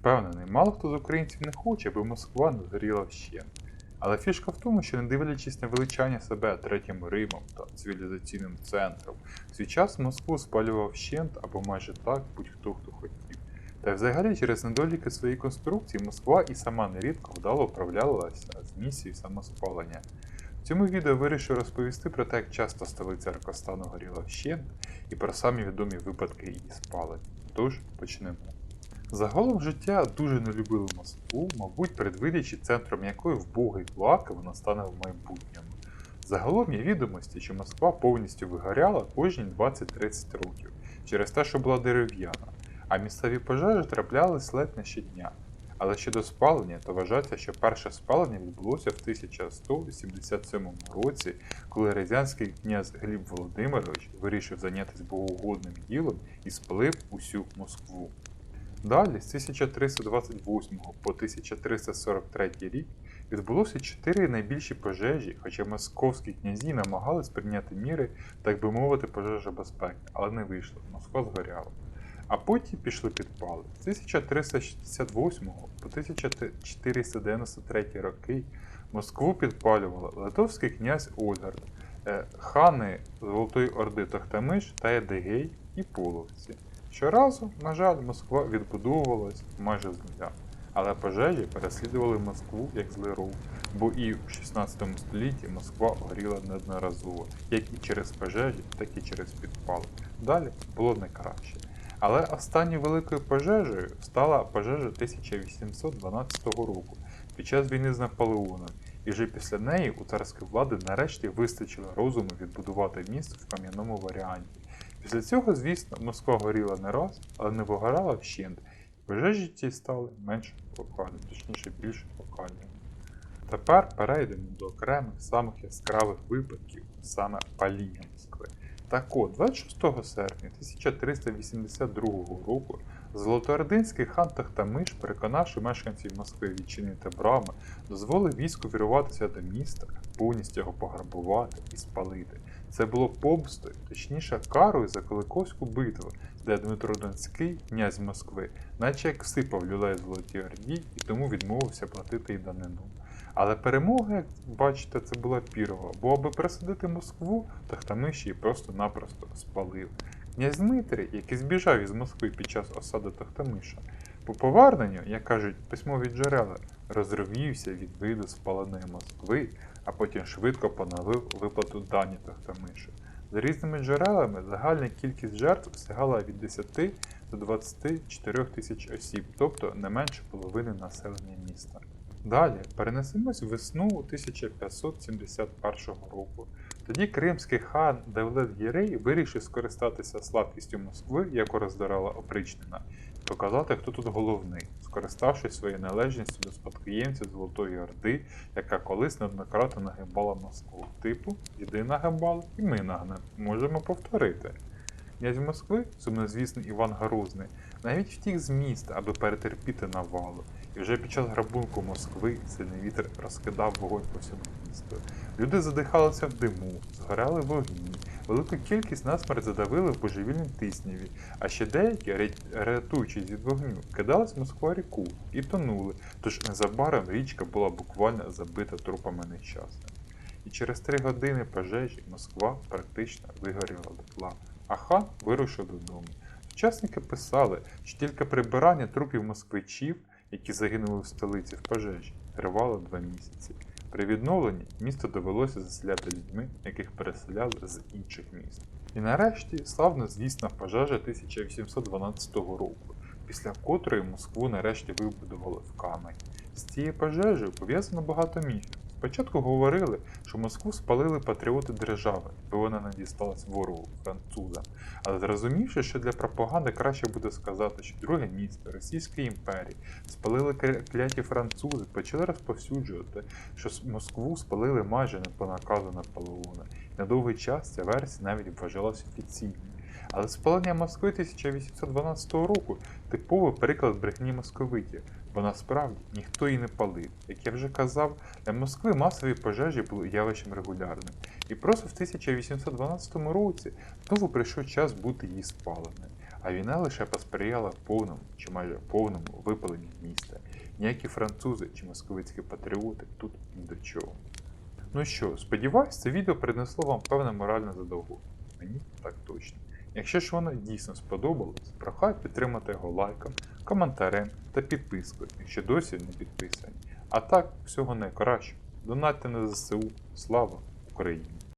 Впевнений, мало хто з українців не хоче, аби Москва не згоріла вщент. Але фішка в тому, що не дивлячись на величання себе третім Римом та цивілізаційним центром, свій час Москву спалював вщент або майже так будь-хто хто хотів. Та й взагалі через недоліки своєї конструкції Москва і сама нерідко вдало управлялася з місією самоспалення. В цьому відео вирішив розповісти про те, як часто столиця Рокостану горіла вщент і про самі відомі випадки її спалень. Тож почнемо. Загалом життя дуже не любили Москву, мабуть, предвидячи центром якої вбогої клоаки вона стане в майбутньому. Загалом є відомості, що Москва повністю вигоряла кожні 20-30 років через те, що була дерев'яна, а місцеві пожежі траплялись ледь не щодня. Але щодо спалення, то вважається, що перше спалення відбулося в 1187 році, коли Рязанський князь Гліб Володимирович вирішив зайнятися богоугодним ділом і спалив усю Москву. Далі, з 1328 по 1343 рік відбулося чотири найбільші пожежі, хоча московські князі намагались прийняти міри, так би мовити, пожежобезпеки, але не вийшло, Москва згоряла. А потім пішли підпали. З 1368 по 1493 роки Москву підпалювали литовський князь Ольгард, е, хани Золотої Орди Тохтамиш та Едигей і половці. Щоразу, на жаль, Москва відбудовувалась майже з нуля. Але пожежі переслідували Москву як злий ров, бо і в 16 столітті Москва горіла неодноразово, як і через пожежі, так і через підпали. Далі було не краще. Але останньою великою пожежею стала пожежа 1812 року під час війни з Наполеоном, і вже після неї у царської влади нарешті вистачило розуму відбудувати місто в кам'яному варіанті. Після цього, звісно, Москва горіла не раз, але не вигорала вщент, пожежі ті стали менш локальними, точніше більш локальними. Тепер перейдемо до окремих самих яскравих випадків саме паління Москви. Так от, 26 серпня 1382 року Золотоординський хан Тахтамиш, переконавши мешканців Москви відчинити брами, дозволив війську віруватися до міста, повністю його пограбувати і спалити. Це було помстою, точніше карою за Куликовську битву, де Дмитро Донський, князь Москви, наче як всипав люлей Золотій Орді і тому відмовився платити й данину. Але перемога, як бачите, це була пірова, бо аби пересадити Москву, Тахтамиш її просто-напросто спалив. Князь Дмитрий, який збіжав із Москви під час осади Тахтамиша, по поверненню, як кажуть письмові джерела, розривівся від виду спаленої Москви, а потім швидко поновив виплату дані Тахтамишу. За різними джерелами загальна кількість жертв сягала від 10 до 24 тисяч осіб, тобто не менше половини населення міста. Далі перенесемось в весну 1571 року. Тоді кримський хан Давлет Гірей вирішив скористатися слабкістю Москви, яку роздирала опричнина, і показати, хто тут головний, скориставшись своєю належністю до спадкоємця Золотої Орди, яка колись неоднократно нагибала Москву. Типу, іди нагибали, і ми нагнемо. Можемо повторити. Князь Москви, сумнозвісний Іван Грозний, навіть втік з міста, аби перетерпіти навалу. І вже під час грабунку Москви сильний вітер розкидав вогонь по всьому місту. Люди задихалися в диму, згорали вогні, велику кількість насмерть задавили в божевільній тисняві, а ще деякі, рятуючись від вогню, кидались в Москва ріку і тонули, тож незабаром річка була буквально забита трупами нещасними. І через три години пожежі Москва практично вигоріла дотла, а хан вирушив додому. Сучасники писали, що тільки прибирання трупів москвичів, які загинули в столиці в пожежі, тривало два місяці. При відновленні місто довелося заселяти людьми, яких переселяли з інших міст. І нарешті славно звісна пожежа 1812 року, після котрої Москву нарешті вибудували в камені. З цією пожежею пов'язано багато міфів. Спочатку говорили, що Москву спалили патріоти держави, бо вона не дісталась ворогу французам. Але зрозумівши, що для пропаганди краще буде сказати, що друге місто Російської імперії спалили кляті французи, почали розповсюджувати, що Москву спалили майже не по наказу Наполеона. На довгий час ця версія навіть вважалася офіційною. Але спалення Москви 1812 року типовий приклад брехні московитів, бо насправді ніхто її не палив. Як я вже казав, для Москви масові пожежі були явищем регулярним. І просто в 1812 році знову прийшов час бути її спаленою, а війна лише посприяла повному чи майже повному випаленню Ніякі французи чи московицькі патріоти тут ні до чого. Ну що, сподіваюсь, це відео принесло вам певне моральне задоволення. Мені так точно. Якщо ж воно дійсно сподобалось, прохаю підтримати його лайком, коментарем та підпискою, якщо досі не підписані. А так, всього найкращого. Донатьте на ЗСУ. Слава Україні!